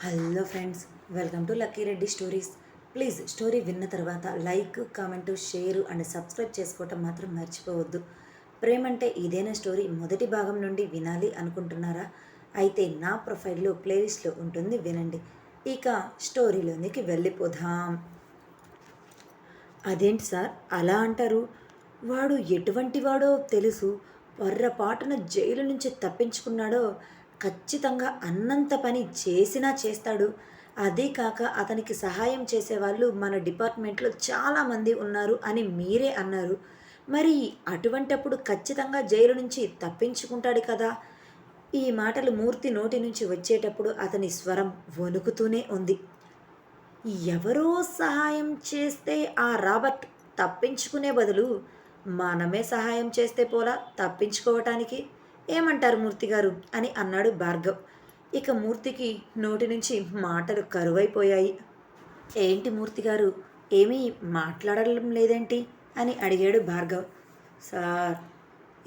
Hello friends welcome to Lucky Reddy stories. Please story విన్న తర్వాత like comment share and subscribe చేసుకోవటం మాత్రం మర్చిపోవద్దు. ప్రేమ అంటే ఇదేనా స్టోరీ? మొదటి భాగం నుండి వినాలి అనుకుంటున్నారా? అయితే నా ప్రొఫైల్లో ప్లేలిస్ట్లో ఉంటుంది వినండి. ఇక స్టోరీలోనికి వెళ్ళిపోదాం. అదేంటి సార్? అలా అంటారు? వాడు ఎటువంటి వాడో తెలుసు. పొర్రపాటున జైలు నుంచి తప్పించుకున్నాడో? ఖచ్చితంగా అన్నంత పని చేసినా చేస్తాడు. అదే కాక అతనికి సహాయం చేసేవాళ్ళు మన డిపార్ట్మెంట్లో చాలామంది ఉన్నారు అని మీరే అన్నారు. మరి అటువంటప్పుడు ఖచ్చితంగా జైలు నుంచి తప్పించుకుంటాడు కదా. ఈ మాటలు మూర్తి నోటి నుంచి వచ్చేటప్పుడు అతని స్వరం వణుకుతూనే ఉంది. ఎవరో సహాయం చేస్తే ఆ రాబర్ట్ తప్పించుకునే బదులు మనమే సహాయం చేస్తే పోలా తప్పించుకోవటానికి? ఏమంటారు మూర్తి గారు? అని అన్నాడు భార్గవ్. ఇక మూర్తికి నోటి నుంచి మాటలు కరువైపోయాయి. ఏంటి మూర్తి గారు? ఏమీ మాట్లాడడం లేదేంటి? అని అడిగాడు భార్గవ్. సార్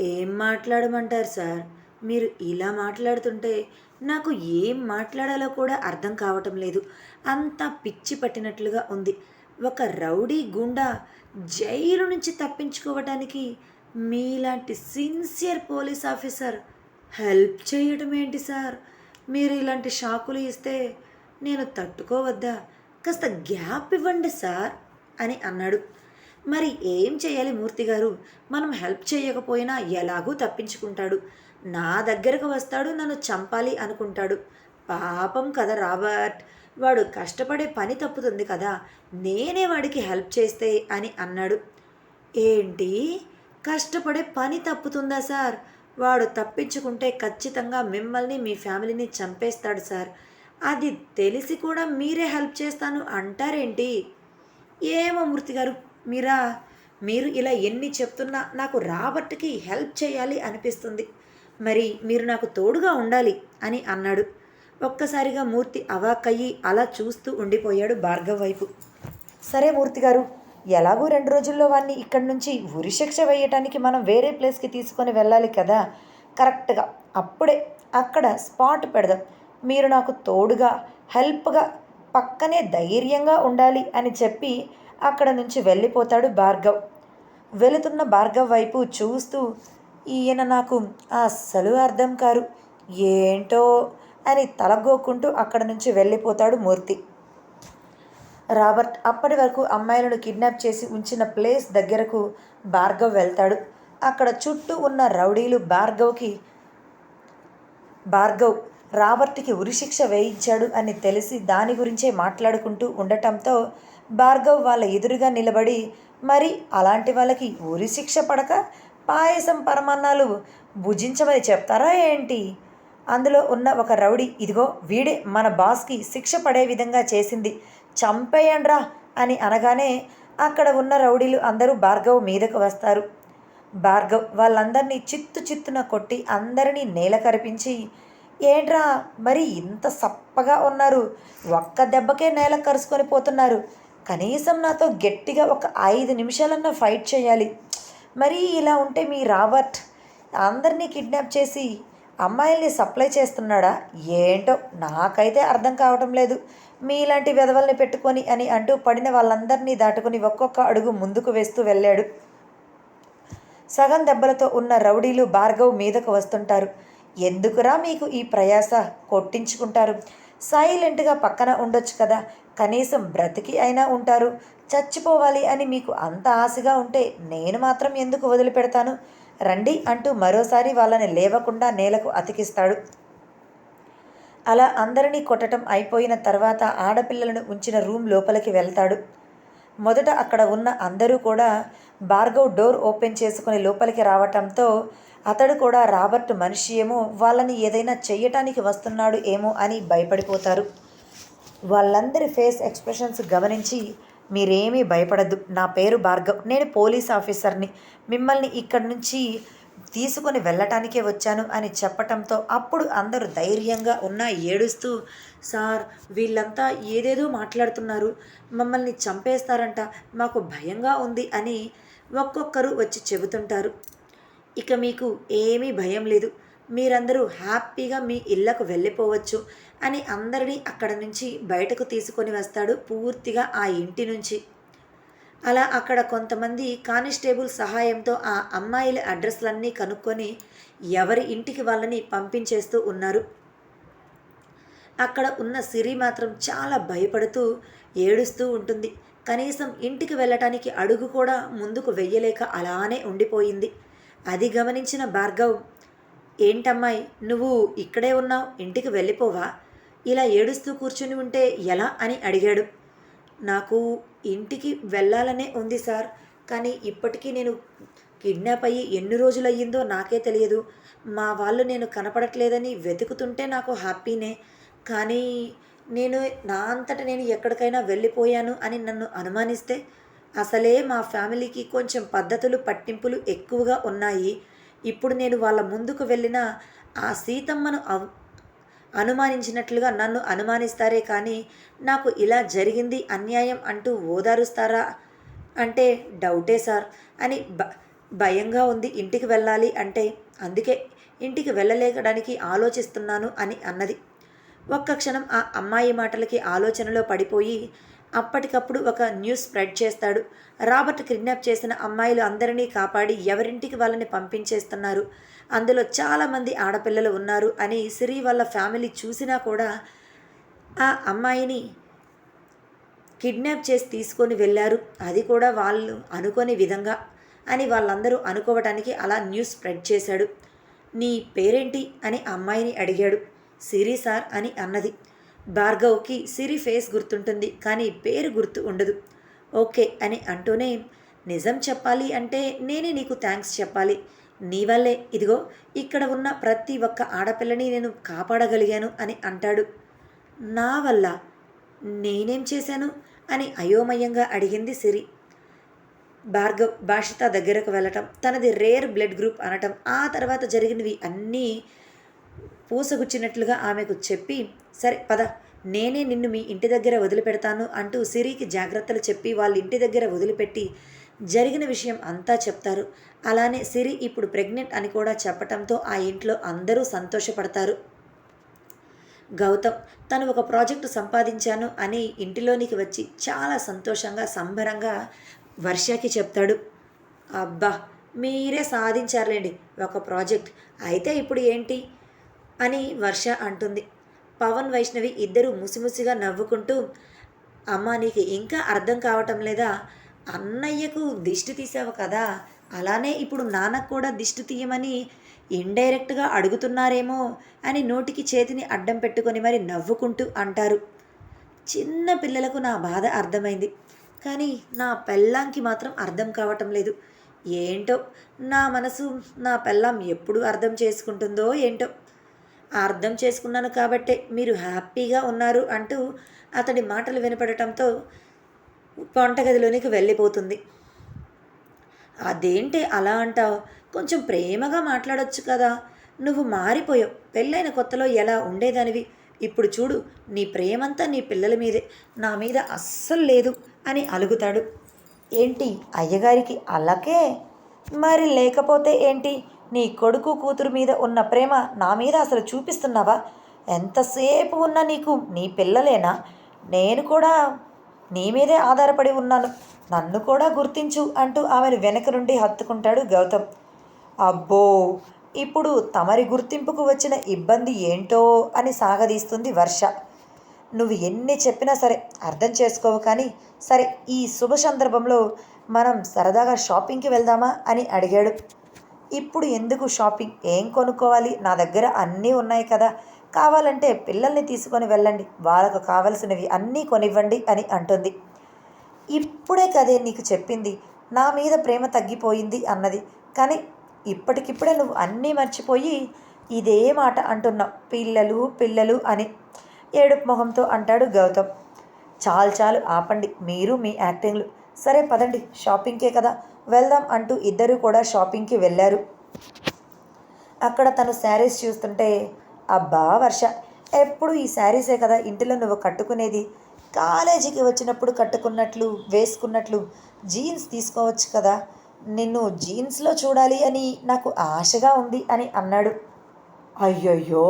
ఏం మాట్లాడమంటారు సార్? మీరు ఇలా మాట్లాడుతుంటే నాకు ఏం మాట్లాడాలో కూడా అర్థం కావటం లేదు. అంతా పిచ్చి పట్టినట్లుగా ఉంది. ఒక రౌడీ గుండా జైలు నుంచి తప్పించుకోవటానికి మీలాంటి సిన్సియర్ పోలీస్ ఆఫీసర్ హెల్ప్ చేయడం ఏంటి సార్? మీరు ఇలాంటి షాకులు ఇస్తే నేను తట్టుకోవద్దా? కాస్త గ్యాప్ ఇవ్వండి సార్ అని అన్నాడు. మరి ఏం చేయాలి మూర్తి గారు? మనం హెల్ప్ చేయకపోయినా ఎలాగూ తప్పించుకుంటాడు. నా దగ్గరకు వస్తాడు నన్ను చంపాలి అనుకుంటాడు. పాపం కదా రాబర్ట్. వాడు కష్టపడే పని తప్పుతుంది కదా. నేనే వాడికి హెల్ప్ చేస్తే అని అన్నాడు. ఏంటి? కష్టపడే పని తప్పుతుందా సార్? వాడు తప్పించుకుంటే ఖచ్చితంగా మిమ్మల్ని మీ ఫ్యామిలీని చంపేస్తాడు సార్. అది తెలిసి కూడా మీరే హెల్ప్ చేస్తాను అంటారేంటి? ఏమో మూర్తి గారు మీరా? మీరు ఇలా ఎన్ని చెప్తున్నా నాకు రాబర్ట్కి హెల్ప్ చేయాలి అనిపిస్తుంది. మరి మీరు నాకు తోడుగా ఉండాలి అని అన్నాడు. ఒక్కసారిగా మూర్తి అవాకయ్యి అలా చూస్తూ ఉండిపోయాడు భార్గవ్ వైపు. సరే మూర్తి గారు ఎలాగూ రెండు రోజుల్లో వాడిని ఇక్కడి నుంచి ఉరిశిక్ష వేయటానికి మనం వేరే ప్లేస్కి తీసుకొని వెళ్ళాలి కదా? కరెక్ట్గా. అప్పుడే అక్కడ స్పాట్ పెడదాం. మీరు నాకు తోడుగా హెల్ప్గా పక్కనే ధైర్యంగా ఉండాలి అని చెప్పి అక్కడ నుంచి వెళ్ళిపోతాడు భార్గవ్. వెళుతున్న భార్గవ్ వైపు చూస్తూ ఈయన నాకు అస్సలు అర్థం కారు. ఏంటో? అని తలగోకుంటూ అక్కడ నుంచి వెళ్ళిపోతాడు మూర్తి. రాబర్ట్ అప్పటి వరకు అమ్మాయిలను కిడ్నాప్ చేసి ఉంచిన ప్లేస్ దగ్గరకు భార్గవ్ వెళ్తాడు. అక్కడ చుట్టూ ఉన్న రౌడీలు భార్గవ్కి భార్గవ్ రాబర్ట్కి ఉరిశిక్ష వేయించాడు అని తెలిసి దాని గురించే మాట్లాడుకుంటూ ఉండటంతో భార్గవ్ వాళ్ళ ఎదురుగా నిలబడి మరి అలాంటి వాళ్ళకి ఉరిశిక్ష పడక పాయసం పరమాన్నాలు భుజించమని చెప్తారా ఏంటి? అందులో ఉన్న ఒక రౌడీ ఇదిగో వీడే మన బాస్కి శిక్ష పడే విధంగా చేసింది. చంపేయండ్రా అని అనగానే అక్కడ ఉన్న రౌడీలు అందరూ భార్గవ్ మీదకు వస్తారు. భార్గవ్ వాళ్ళందరినీ చిత్తు చిత్తున కొట్టి అందరినీ నేల కరిపించి ఏంట్రా మరి ఇంత సప్పగా ఉన్నారు? ఒక్క దెబ్బకే నేల కరుసుకొని పోతున్నారు. కనీసం నాతో గట్టిగా ఒక ఐదు నిమిషాలన్నా ఫైట్ చేయాలి. మరి ఇలా ఉంటే మీ రాబర్ట్ అందరినీ కిడ్నాప్ చేసి అమ్మాయిల్ని సప్లై చేస్తున్నాడా? ఏంటో నాకైతే అర్థం కావటం లేదు. మీలాంటి వెధవల్ని పెట్టుకొని అని అంటూ పడిన వాళ్ళందరినీ దాటుకొని ఒక్కొక్క అడుగు ముందుకు వేస్తూ వెళ్ళాడు. సగం దెబ్బలతో ఉన్న రౌడీలు భార్గవ్ మీదకు వస్తుంటారు. ఎందుకురా మీకు ఈ ప్రయాస? కొట్టించుకుంటారు. సైలెంట్గా పక్కన ఉండొచ్చు కదా. కనీసం బ్రతికి అయినా ఉంటారు. చచ్చిపోవాలి అని మీకు అంత ఆశగా ఉంటే నేను మాత్రం ఎందుకు వదిలిపెడతాను? రండి అంటూ మరోసారి వాళ్ళని లేవకుండా నేలకు అతికిస్తాడు. అలా అందరినీ కొట్టడం అయిపోయిన తర్వాత ఆడపిల్లలను ఉంచిన రూమ్ లోపలికి వెళ్తాడు. మొదట అక్కడ ఉన్న అందరూ కూడా భార్గవ్ డోర్ ఓపెన్ చేసుకుని లోపలికి రావటంతో అతడు కూడా రాబర్ట్ మనిషి ఏమో వాళ్ళని ఏదైనా చెయ్యటానికి వస్తున్నాడు ఏమో అని భయపడిపోతారు. వాళ్ళందరి ఫేస్ ఎక్స్ప్రెషన్స్ గమనించి మీరేమీ భయపడద్దు నా పేరు భార్గవ్ నేను పోలీస్ ఆఫీసర్ని. మిమ్మల్ని ఇక్కడి నుంచి తీసుకొని వెళ్ళటానికే వచ్చాను అని చెప్పటంతో అప్పుడు అందరూ ధైర్యంగా ఉన్న ఏడుస్తూ సార్ వీళ్ళంతా ఏదేదో మాట్లాడుతున్నారు. మమ్మల్ని చంపేస్తారంట. మాకు భయంగా ఉంది అని ఒక్కొక్కరు వచ్చి చెబుతుంటారు. ఇక మీకు ఏమీ భయం లేదు. మీరందరూ హ్యాపీగా మీ ఇళ్ళకు వెళ్ళిపోవచ్చు అని అందరినీ అక్కడ నుంచి బయటకు తీసుకొని వస్తాడు పూర్తిగా ఆ ఇంటి నుంచి. అలా అక్కడ కొంతమంది కానిస్టేబుల్ సహాయంతో ఆ అమ్మాయిల అడ్రస్లన్నీ కనుక్కొని ఎవరి ఇంటికి వాళ్ళని పంపించేస్తూ ఉన్నారు. అక్కడ ఉన్న సిరి మాత్రం చాలా భయపడుతూ ఏడుస్తూ ఉంటుంది. కనీసం ఇంటికి వెళ్ళటానికి అడుగు కూడా ముందుకు వెయ్యలేక అలానే ఉండిపోయింది. అది గమనించిన భార్గవ్ ఏంటమ్మాయి నువ్వు ఇక్కడే ఉన్నావు ఇంటికి వెళ్ళిపోవా? ఇలా ఏడుస్తూ కూర్చుని ఉంటే ఎలా? అని అడిగాడు. నాకు ఇంటికి వెళ్ళాలనే ఉంది సార్. కానీ ఇప్పటికీ నేను కిడ్నాప్ అయ్యి ఎన్ని రోజులయ్యిందో నాకే తెలియదు. మా వాళ్ళు నేను కనపడట్లేదని వెతుకుతుంటే నాకు హ్యాపీనే. కానీ నేను నా అంతట నేను ఎక్కడికైనా వెళ్ళిపోయాను అని నన్ను అనుమానిస్తే అసలే మా ఫ్యామిలీకి కొంచెం పద్ధతులు పట్టింపులు ఎక్కువగా ఉన్నాయి. ఇప్పుడు నేను వాళ్ళ ముందుకు వెళ్ళిన ఆ సీతమ్మను అవ్- అనుమానించినట్లుగా నన్ను అనుమానిస్తారే కానీ నాకు ఇలా జరిగింది అన్యాయం అంటూ ఓదారుస్తారా? అంటే డౌటే సార్. అని భ భయంగా ఉంది. ఇంటికి వెళ్ళాలి అంటే అందుకే ఇంటికి వెళ్ళలేకడానికి ఆలోచిస్తున్నాను అని అన్నది. ఒక్క క్షణం ఆ అమ్మాయి మాటలకి ఆలోచనలో పడిపోయి అప్పటికప్పుడు ఒక న్యూస్ స్ప్రెడ్ చేస్తాడు. రాబర్ట్ కిడ్నాప్ చేసిన అమ్మాయిలు అందరినీ కాపాడి ఎవరింటికి వాళ్ళని పంపించేస్తున్నారు. అందులో చాలామంది ఆడపిల్లలు ఉన్నారు అని సిరి వాళ్ళ ఫ్యామిలీ చూసినా కూడా ఆ అమ్మాయిని కిడ్నాప్ చేసి తీసుకొని వెళ్ళారు. అది కూడా వాళ్ళు అనుకోని విధంగా అని వాళ్ళందరూ అనుకోవటానికి అలా న్యూస్ స్ప్రెడ్ చేశాడు. నీ పేరేంటి? అని అమ్మాయిని అడిగాడు. సిరి సార్ అని అన్నది. భార్గవ్కి సిరి ఫేస్ గుర్తుంటుంది కానీ పేరు గుర్తు ఉండదు. ఓకే అని అంటూనే నిజం చెప్పాలి అంటే నేనే నీకు థ్యాంక్స్ చెప్పాలి. నీ వల్లే. ఇదిగో ఇక్కడ ఉన్న ప్రతి ఒక్క ఆడపిల్లని నేను కాపాడగలిగాను అని అంటాడు. నా వల్ల? నేనేం చేశాను? అని అయోమయంగా అడిగింది సిరి. భార్గవ్ భాషిత దగ్గరకు వెళ్ళటం తనది రేర్ బ్లడ్ గ్రూప్ అనటం ఆ తర్వాత జరిగినవి అన్నీ పూసగుచ్చినట్లుగా ఆమెకు చెప్పి సరే పద. నేనే నిన్ను మీ ఇంటి దగ్గర వదిలిపెడతాను అంటూ సిరికి జాగ్రత్తలు చెప్పి వాళ్ళ ఇంటి దగ్గర వదిలిపెట్టి జరిగిన విషయం అంతా చెప్తారు. అలానే సిరి ఇప్పుడు ప్రెగ్నెంట్ అని కూడా చెప్పటంతో ఆ ఇంట్లో అందరూ సంతోషపడతారు. గౌతమ్ తను ఒక ప్రాజెక్టు సంపాదించాను అని ఇంటిలోనికి వచ్చి చాలా సంతోషంగా సంబరంగా వర్షకి చెప్తాడు. అబ్బా మీరే సాధించారులేండి ఒక ప్రాజెక్ట్. అయితే ఇప్పుడు ఏంటి? అని వర్ష అంటుంది. పవన్ వైష్ణవి ఇద్దరు ముసిముసిగా నవ్వుకుంటూ అమ్మ నీకు ఇంకా అర్థం కావటం లేదా? అన్నయ్యకు దిష్టి తీసావు కదా అలానే ఇప్పుడు నాన్నకు కూడా దిష్టి తీయమని ఇండైరెక్ట్గా అడుగుతున్నారేమో అని నోటికి చేతిని అడ్డం పెట్టుకొని మరి నవ్వుకుంటూ అంటారు. చిన్న పిల్లలకు నా బాధ అర్థమైంది. కానీ నా పెళ్ళాంకి మాత్రం అర్థం కావటం లేదు. ఏంటో నా మనసు నా పెళ్ళాం ఎప్పుడు అర్థం చేసుకుంటుందో ఏంటో. అర్థం చేసుకున్నాను కాబట్టే మీరు హ్యాపీగా ఉన్నారు అంటూ అతడి మాటలు వినపడటంతో వంటగదిలోనికి వెళ్ళిపోతుంది. అదేంటి అలా అంటావు? కొంచెం ప్రేమగా మాట్లాడొచ్చు కదా. నువ్వు మారిపోయావు. పెళ్ళైన కొత్తలో ఎలా ఉండేదానివి? ఇప్పుడు చూడు నీ ప్రేమంతా నీ పిల్లల మీదే. నా మీద అస్సలు లేదు అని అలుగుతాడు. ఏంటి అయ్యగారికి అలాగే మరి లేకపోతే ఏంటి? నీ కొడుకు కూతురు మీద ఉన్న ప్రేమ నా మీద అసలు చూపిస్తున్నావా? ఎంతసేపు ఉన్నా నీకు నీ పిల్లలేనా? నేను కూడా నీ మీదే ఆధారపడి ఉన్నాను. నన్ను కూడా గుర్తించు అంటూ ఆమెను వెనక నుండి హత్తుకుంటాడు గౌతమ్. అబ్బో! ఇప్పుడు తమరి గుర్తింపుకు వచ్చిన ఇబ్బంది ఏంటో అని సాగదీస్తుంది వర్ష. నువ్వు ఎన్ని చెప్పినా సరే అర్థం చేసుకోవు కానీ సరే ఈ శుభ సందర్భంలో మనం సరదాగా షాపింగ్కి వెళ్దామా అని అడిగాడు. ఇప్పుడు ఎందుకు షాపింగ్? ఏం కొనుక్కోవాలి? నా దగ్గర అన్నీ ఉన్నాయి కదా. కావాలంటే పిల్లల్ని తీసుకొని వెళ్ళండి. వాళ్ళకు కావలసినవి అన్నీ కొనివ్వండి అని అంటుంది. ఇప్పుడే కదే నీకు చెప్పింది. నా మీద ప్రేమ తగ్గిపోయింది అన్నది. కానీ ఇప్పటికిప్పుడే నువ్వు అన్నీ మర్చిపోయి ఇదే మాట అంటున్నావు. పిల్లలు పిల్లలు అని ఏడుపు మొహంతో అంటాడు గౌతమ్. చాలు చాలు ఆపండి. మీరు మీ యాక్టింగ్లు. సరే పదండి. షాపింగ్కే కదా. వెళ్దాం అంటూ ఇద్దరు కూడా షాపింగ్కి వెళ్ళారు. అక్కడ తను శారీస్ చూస్తుంటే అబ్బా వర్ష ఎప్పుడు ఈ శారీసే కదా ఇంటిలో నువ్వు కట్టుకునేది? కాలేజీకి వచ్చినప్పుడు కట్టుకున్నట్లు వేసుకున్నట్లు జీన్స్ తీసుకోవచ్చు కదా నిన్ను జీన్స్లో చూడాలి అని నాకు ఆశగా ఉంది అని అన్నాడు. అయ్యయ్యో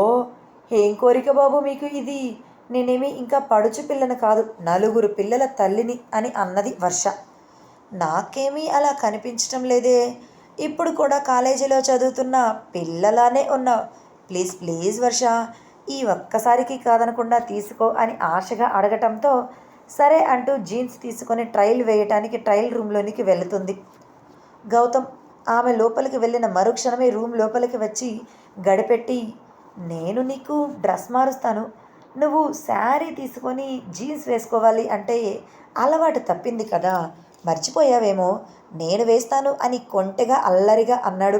ఏం కోరిక బాబు మీకు ఇది? నేనేమి ఇంకా పడుచు పిల్లను కాదు నలుగురు పిల్లల తల్లిని అని అన్నది వర్ష. నాకేమీ అలా కనిపించటం లేదే. ఇప్పుడు కూడా కాలేజీలో చదువుతున్న పిల్లలానే ఉన్నావు. ప్లీజ్ ప్లీజ్ వర్ష ఈ ఒక్కసారికి కాదనకుండా తీసుకో అని ఆశగా అడగటంతో సరే అంటూ జీన్స్ తీసుకొని ట్రయల్ వేయటానికి ట్రయల్ రూమ్లోనికి వెళుతుంది. గౌతమ్ ఆమె లోపలికి వెళ్ళిన మరుక్షణమే రూమ్ లోపలికి వచ్చి గడిపెట్టి నేను నీకు డ్రెస్ మారుస్తాను. నువ్వు శారీ తీసుకొని జీన్స్ వేసుకోవాలి అంటే అలవాటు తప్పింది కదా. మర్చిపోయావేమో? నేను వేస్తాను అని కొంటెగా అల్లరిగా అన్నాడు.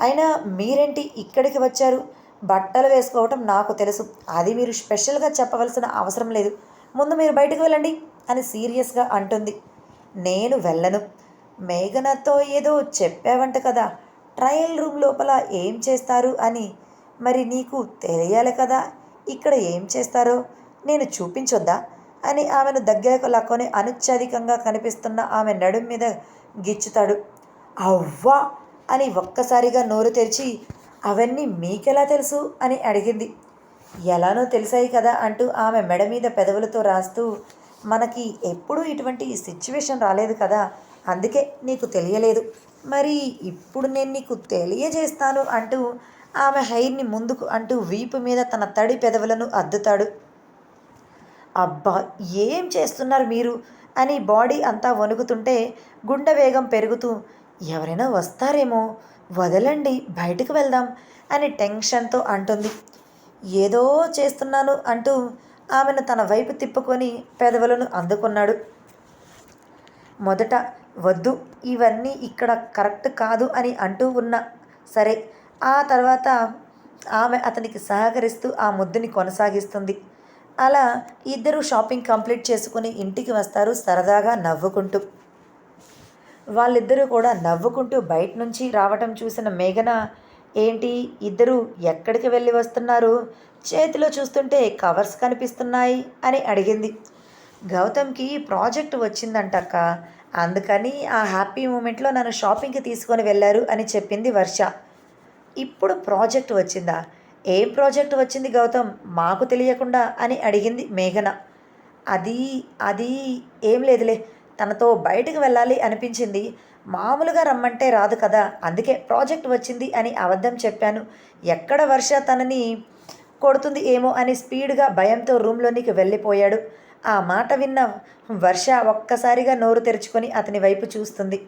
అయినా మీరేంటి ఇక్కడికి వచ్చారు? బట్టలు వేసుకోవటం నాకు తెలుసు. అది మీరు స్పెషల్గా చెప్పవలసిన అవసరం లేదు. ముందు మీరు బయటకు వెళ్ళండి అని సీరియస్గా అంటుంది. నేను వెళ్ళను. మేఘనతో ఏదో చెప్పావంట కదా. ట్రయల్ రూమ్ లోపల ఏం చేస్తారు అని. మరి నీకు తెలియాలి కదా. ఇక్కడ ఏం చేస్తారో? నేను చూపించొద్దా? అని ఆమెను దగ్గరకు లాక్కొని అనుచ్ఛాదికంగా కనిపిస్తున్న ఆమె నడుం మీద గిచ్చుతాడు. అవ్వా! అని ఒక్కసారిగా నోరు తెరిచి అవన్నీ మీకెలా తెలుసు? అని అడిగింది. ఎలానో తెలిసాయి కదా! అంటూ ఆమె మెడ మీద పెదవులతో రాస్తూ మనకి ఎప్పుడూ ఇటువంటి సిచ్యువేషన్ రాలేదు కదా! అందుకే నీకు తెలియలేదు. మరి ఇప్పుడు నేను నీకు తెలియజేస్తాను అంటూ ఆమె హైర్ని ముందుకు అంటూ వీపు మీద తన తడి పెదవులను అద్దుతాడు. అబ్బా ఏం చేస్తున్నారు మీరు? అని బాడీ అంతా వణుకుతుంటే గుండె వేగం పెరుగుతూ ఎవరైనా వస్తారేమో వదలండి బయటకు వెళ్దాం అని టెన్షన్తో అంటుంది. ఏదో చేస్తున్నాను అంటూ ఆమెను తన వైపు తిప్పుకొని పెదవులను అందుకున్నాడు. మొదట వద్దు ఇవన్నీ ఇక్కడ కరెక్ట్ కాదు అని అంటూ ఉన్నా సరే ఆ తర్వాత ఆమె అతనికి సహకరిస్తూ ఆ ముద్దుని కొనసాగిస్తుంది. అలా ఇద్దరు షాపింగ్ కంప్లీట్ చేసుకుని ఇంటికి వస్తారు సరదాగా నవ్వుకుంటూ. వాళ్ళిద్దరూ కూడా నవ్వుకుంటూ బయట నుంచి రావటం చూసిన మేఘన ఏంటి ఇద్దరు ఎక్కడికి వెళ్ళి వస్తున్నారు? చేతిలో చూస్తుంటే కవర్స్ కనిపిస్తున్నాయి అని అడిగింది. గౌతమ్కి ప్రాజెక్ట్ వచ్చిందంటక్క అందుకని ఆ హ్యాపీ మూమెంట్లో నన్ను షాపింగ్కి తీసుకొని వెళ్ళారు అని చెప్పింది వర్ష. ఇప్పుడు ప్రాజెక్ట్ వచ్చిందా? ఏం ప్రాజెక్ట్ వచ్చింది గౌతమ్? మాకు తెలియకుండా అని అడిగింది మేఘన. అది అది ఏం లేదులే. తనతో బయటకు వెళ్ళాలి అనిపించింది. మామూలుగా రమ్మంటే రాదు కదా. అందుకే ప్రాజెక్ట్ వచ్చింది అని అబద్ధం చెప్పాను. ఎక్కడ వర్ష తనని కొడుతుంది ఏమో అని స్పీడ్గా భయంతో రూమ్లోనికి వెళ్ళిపోయాడు. ఆ మాట విన్న వర్ష ఒక్కసారిగా నోరు తెరుచుకొని అతని వైపు చూస్తుంది.